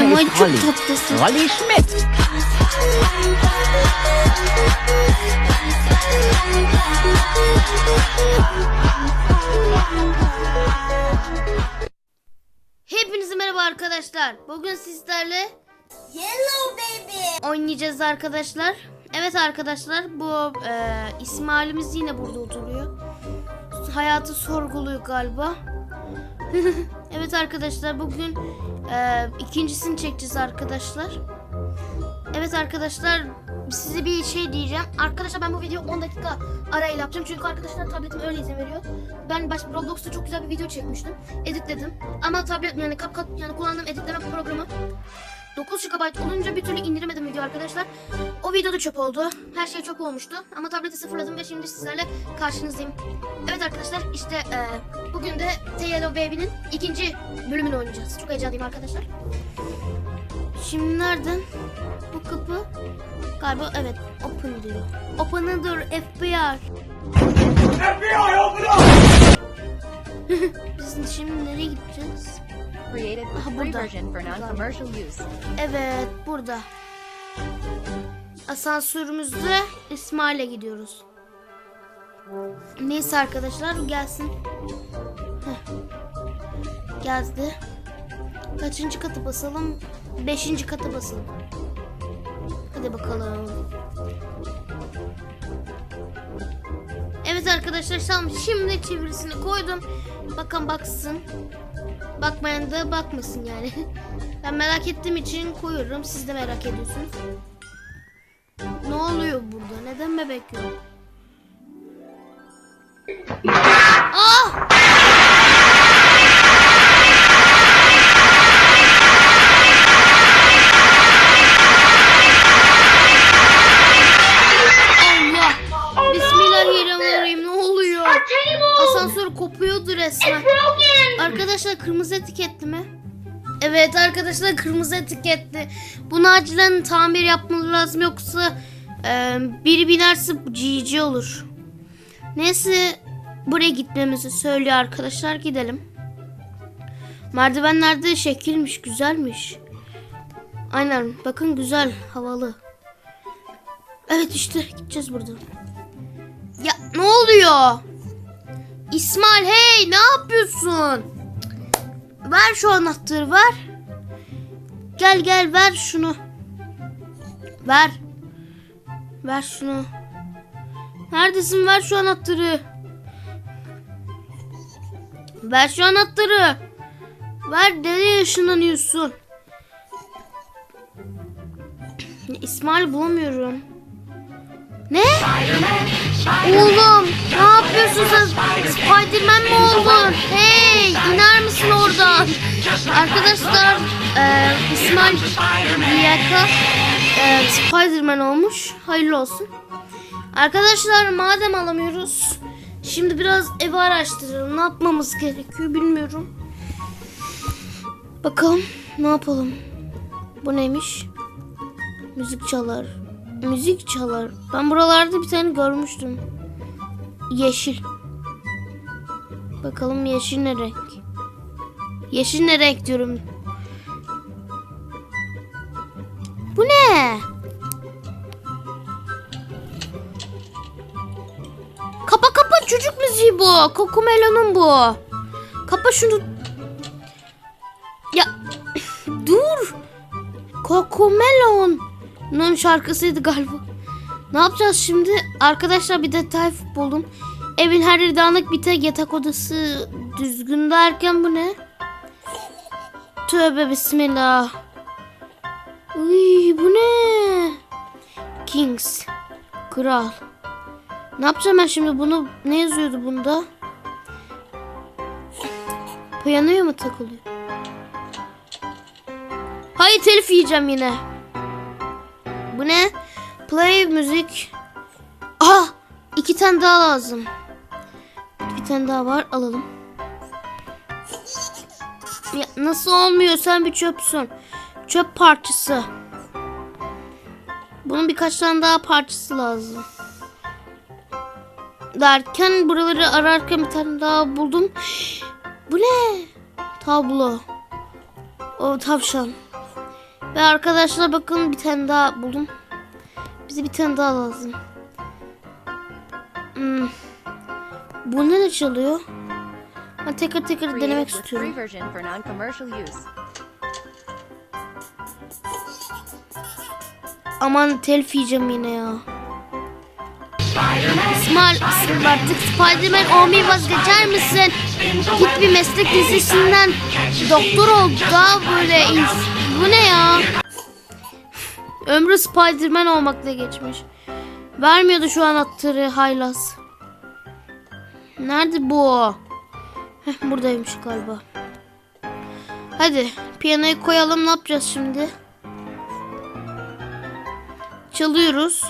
Name ay çok tatlısın. Holly Schmidt. Hepinize merhaba arkadaşlar. Bugün sizlerle Yellow baby. oynayacağız arkadaşlar. Evet arkadaşlar bu e, İsmail'imiz yine burada oturuyor. Hayatı sorguluyor galiba. evet arkadaşlar bugün e, ikincisini çekeceğiz arkadaşlar. Evet arkadaşlar size bir şey diyeceğim. Arkadaşlar ben bu videoyu 10 dakika arayla yapacağım. Çünkü arkadaşlar tabletim öyle izin veriyor. Ben baş Roblox'ta çok güzel bir video çekmiştim. Editledim. Ama tablet yani CapCut yani kullandığım editleme programı 9 GB olunca bir türlü indiremedim video arkadaşlar. O video da çöp oldu. Her şey çöp olmuştu. Ama tableti sıfırladım ve şimdi sizlerle karşınızdayım. Evet arkadaşlar işte e, bugün de T.L.O. Baby'nin ikinci bölümünü oynayacağız. Çok heyecanlıyım arkadaşlar. Şimdi nereden? Bu kapı galiba evet open diyor. Open door FBI. FBI open up! Biz şimdi nereye gideceğiz? Created Aha, with free burada. version for non-commercial use. Evet burada. Asansörümüzde İsmail'e gidiyoruz. Neyse arkadaşlar gelsin. Heh. Geldi. Kaçıncı katı basalım? Beşinci katı basalım. Hadi bakalım. Evet arkadaşlar tamam şimdi çevirisini koydum. Bakan baksın. Bakmayan da bakmasın yani. Ben merak ettiğim için koyuyorum. Siz de merak ediyorsunuz. Ne oluyor burada? Neden bebek yok? Evet arkadaşlar kırmızı etiketli. Bunu acilen tamir yapmaları lazım yoksa e, biri binerse GG olur. Neyse buraya gitmemizi söylüyor arkadaşlar gidelim. Merdivenlerde şekilmiş güzelmiş. Aynen bakın güzel havalı. Evet işte gideceğiz buradan. Ya ne oluyor? İsmail hey ne yapıyorsun? Ver şu anahtarı ver. Gel gel ver şunu. Ver. Ver şunu. Neredesin? Ver şu anahtarı. Ver şu anahtarı. Ver nereye ışınlanıyorsun? İsmail bulamıyorum. Ne? Oğlum ne yapıyorsun sen? Spiderman mi oldun? Hey oradan? Arkadaşlar e, İsmail Yaka e, Spiderman olmuş. Hayırlı olsun. Arkadaşlar madem alamıyoruz. Şimdi biraz evi araştıralım. Ne yapmamız gerekiyor bilmiyorum. Bakalım ne yapalım. Bu neymiş? Müzik çalar. Müzik çalar. Ben buralarda bir tane görmüştüm. Yeşil. Bakalım yeşil ne? Yeşil ne renk diyorum. Bu ne? Kapa kapa çocuk müziği bu. Kokumelon'un bu. Kapa şunu. Ya dur. Kokumelon'un şarkısıydı galiba. Ne yapacağız şimdi? Arkadaşlar bir detay buldum. Evin her yeri dağınık bir tek yatak odası düzgün derken bu ne? Tövbe bismillah. Uy, bu ne? Kings. Kral. Ne yapacağım ben şimdi bunu? Ne yazıyordu bunda? Piyanoya mı takılıyor? Hayır telif yiyeceğim yine. Bu ne? Play müzik. Ah! iki tane daha lazım. Bir tane daha var alalım. Ya nasıl olmuyor sen bir çöpsün. Çöp parçası. Bunun birkaç tane daha parçası lazım. Derken buraları ararken bir tane daha buldum. Bu ne? Tablo. O tavşan. Ve arkadaşlar bakın bir tane daha buldum. Bize bir tane daha lazım. Hmm. Bu ne çalıyor? Ben tekrar tekrar denemek istiyorum. Aman telif yiyeceğim yine ya. İsmail, İsmail artık Spiderman olmayı vazgeçer misin? Git bir meslek lisesinden doktor ol daha böyle ins- Bu ne ya? Ömrü Spiderman olmakla geçmiş. Vermiyordu şu anahtarı haylaz. Nerede bu? Heh, buradaymış galiba. Hadi piyanoyu koyalım ne yapacağız şimdi? Çalıyoruz.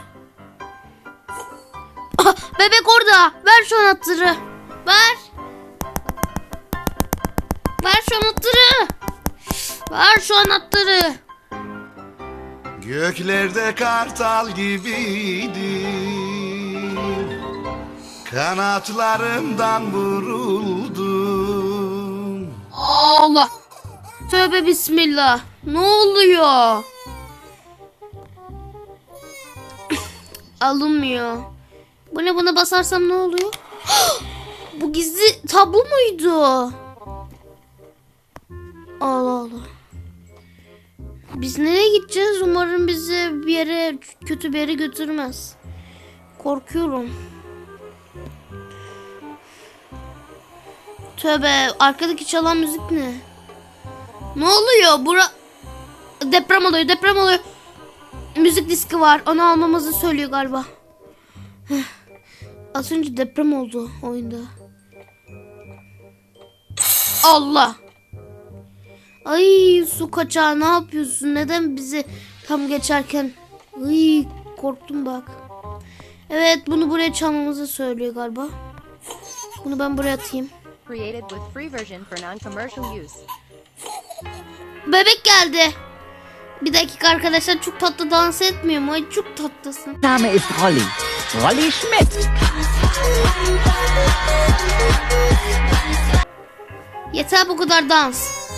Ah, bebek orada. Ver şu anahtarı. Ver. Ver şu anahtarı. Ver şu anahtarı. Göklerde kartal gibiydim Kanatlarımdan vuruldum Allah. Tövbe bismillah. Ne oluyor? Alınmıyor. Bu ne buna basarsam ne oluyor? Bu gizli tablo muydu? Allah Allah. Biz nereye gideceğiz? Umarım bizi bir yere kötü bir yere götürmez. Korkuyorum. Tövbe arkadaki çalan müzik ne? Ne oluyor? Bura deprem oluyor, deprem oluyor. Müzik diski var. Onu almamızı söylüyor galiba. Az önce deprem oldu oyunda. Allah. Ay su kaçağı ne yapıyorsun? Neden bizi tam geçerken? Ay korktum bak. Evet bunu buraya çalmamızı söylüyor galiba. Bunu ben buraya atayım. Created with free version for non-commercial use. Bebek geldi. Bir dakika arkadaşlar çok tatlı dans etmiyor mu? Ay çok tatlısın. Name ist Rolli. Rolli Schmidt. Yeter bu kadar dans.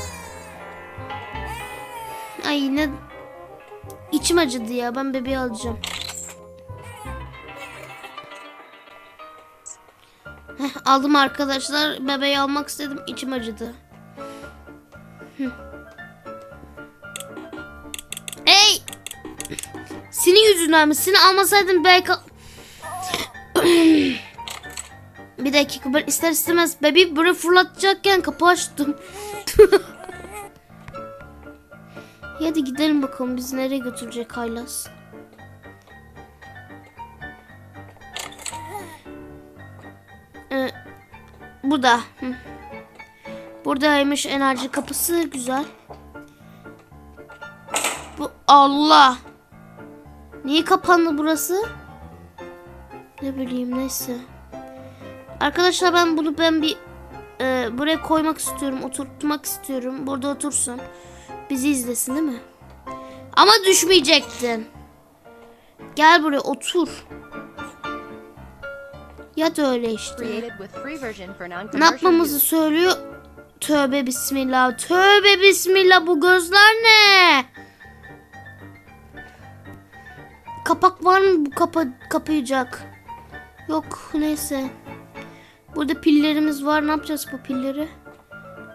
Ay ne... İçim acıdı ya. Ben bebeği alacağım. Heh, aldım arkadaşlar. Bebeği almak istedim. İçim acıdı. Hey! Senin yüzünden mi? Seni almasaydım belki... Bir dakika ben ister istemez bebeği böyle fırlatacakken kapı açtım. Hadi gidelim bakalım bizi nereye götürecek haylaz. Burada. Hı. Buradaymış enerji kapısı güzel. Bu Allah. Niye kapandı burası? Ne bileyim neyse. Arkadaşlar ben bunu ben bir e, buraya koymak istiyorum. Oturtmak istiyorum. Burada otursun. Bizi izlesin değil mi? Ama düşmeyecektin. Gel buraya otur. Yat öyle işte. Ne yapmamızı söylüyor? Tövbe bismillah. Tövbe bismillah. Bu gözler ne? Kapak var mı bu kapa kapayacak? Yok neyse. Burada pillerimiz var. Ne yapacağız bu pilleri?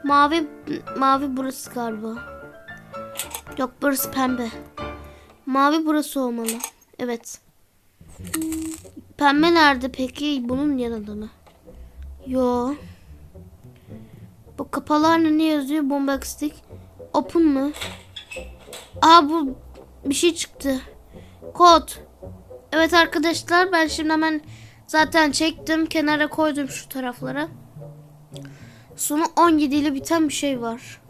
Mavi mavi burası galiba. Yok burası pembe. Mavi burası olmalı. Evet. Pembe nerede peki? Bunun yanında mı? Yo. Bu kapalar ne yazıyor? Bomba stick. Open mı? Aa bu bir şey çıktı. Kod. Evet arkadaşlar ben şimdi hemen zaten çektim. Kenara koydum şu taraflara. Sonu 17 ile biten bir şey var.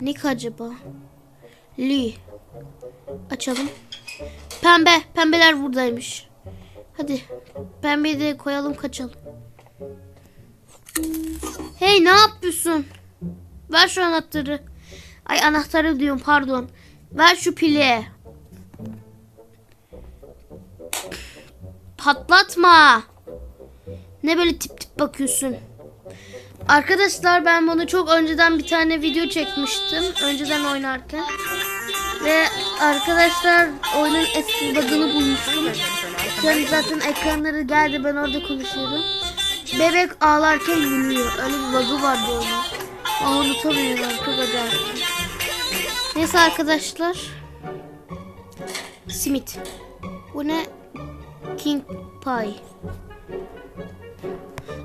Nick acaba? Lee. Açalım. Pembe. Pembeler buradaymış. Hadi. Pembeyi de koyalım kaçalım. Hey ne yapıyorsun? Ver şu anahtarı. Ay anahtarı diyorum pardon. Ver şu pili. Patlatma. Ne böyle tip tip bakıyorsun? Arkadaşlar ben bunu çok önceden bir tane video çekmiştim. Önceden oynarken. Ve arkadaşlar oyunun eski bug'ını bulmuştum. An zaten ekranları geldi ben orada konuşuyorum. Bebek ağlarken gülüyor. Öyle bir bug'ı vardı onun. Ama unutamıyorum çok. Neyse arkadaşlar. Simit. Bu ne? King Pie.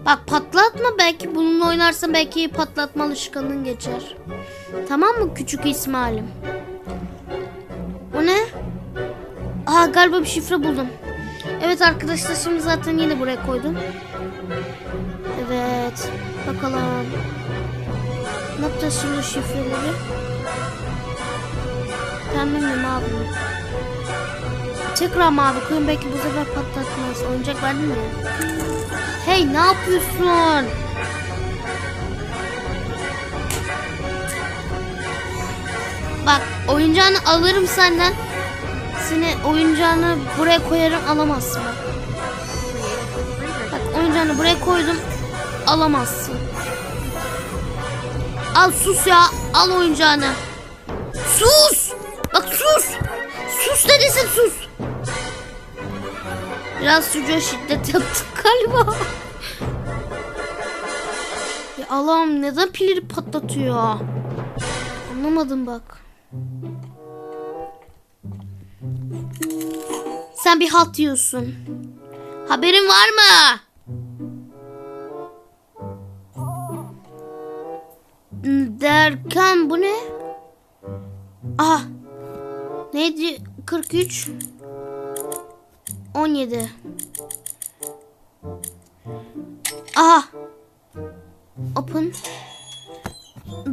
Bak patlatma belki bununla oynarsan belki patlatma alışkanlığın geçer. Tamam mı küçük İsmail'im? Bu ne? Aa galiba bir şifre buldum. Evet arkadaşlar şimdi zaten yine buraya koydum. Evet. Bakalım. Ne yapacağız şimdi şifreleri? Pembe mi mavi? Tekrar mavi koyun belki bu sefer patlatmaz. Oyuncak verdin mi? Hey ne yapıyorsun? Bak oyuncağını alırım senden. Seni oyuncağını buraya koyarım alamazsın bak. Oyuncağını buraya koydum alamazsın. Al sus ya al oyuncağını. Sus! Bak sus! Sus dedisin sus! Biraz çocuğa şiddet yaptık galiba. ya Allah'ım neden pilleri patlatıyor? Anlamadım bak. Sen bir halt yiyorsun. Haberin var mı? Derken bu ne? Ah. Neydi? 43 17 Aha. Open.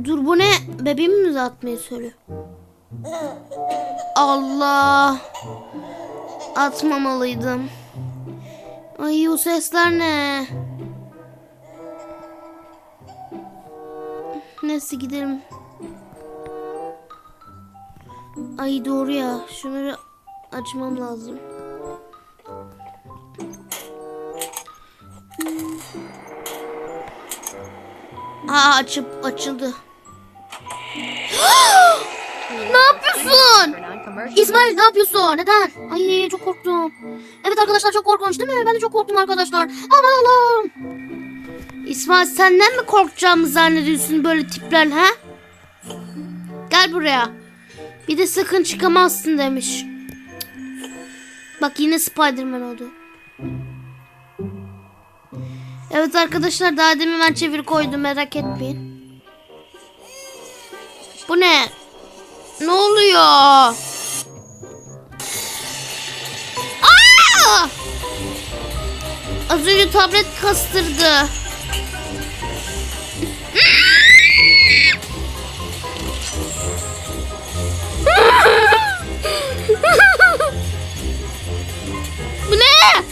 Dur bu ne? Bebeğimi mi atmayı söylüyor? Allah. Atmamalıydım. Ay o sesler ne? Neyse gidelim. Ay doğru ya. Şunları açmam lazım. Aa açıp açıldı. ne yapıyorsun? İsmail ne yapıyorsun? Neden? Ay çok korktum. Evet arkadaşlar çok korkunç değil mi? Ben de çok korktum arkadaşlar. Aman Allah'ım. İsmail senden mi korkacağımı zannediyorsun böyle tipler ha? Gel buraya. Bir de sakın çıkamazsın demiş. Bak yine Spiderman oldu. Evet arkadaşlar daha demin ben çevir koydum merak etmeyin. Bu ne? Ne oluyor? Az önce tablet kastırdı. Bu ne?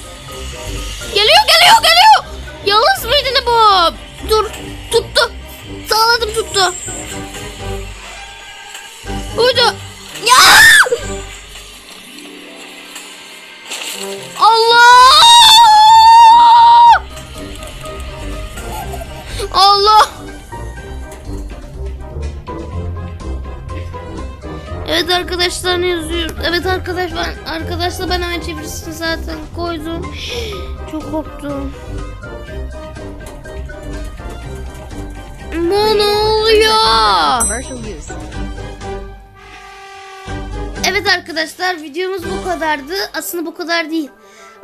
Geliyor geliyor geliyor. Yalnız mıydı bu? Dur tuttu. Sağladım tuttu. Buydu. Ya! Zaten koydum. Çok korktum. Bu ne oluyor? Evet arkadaşlar videomuz bu kadardı. Aslında bu kadar değil.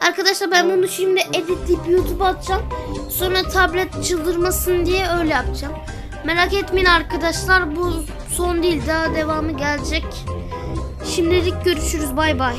Arkadaşlar ben bunu şimdi editleyip YouTube'a atacağım. Sonra tablet çıldırmasın diye öyle yapacağım. Merak etmeyin arkadaşlar bu son değil daha devamı gelecek. Şimdilik görüşürüz bay bay.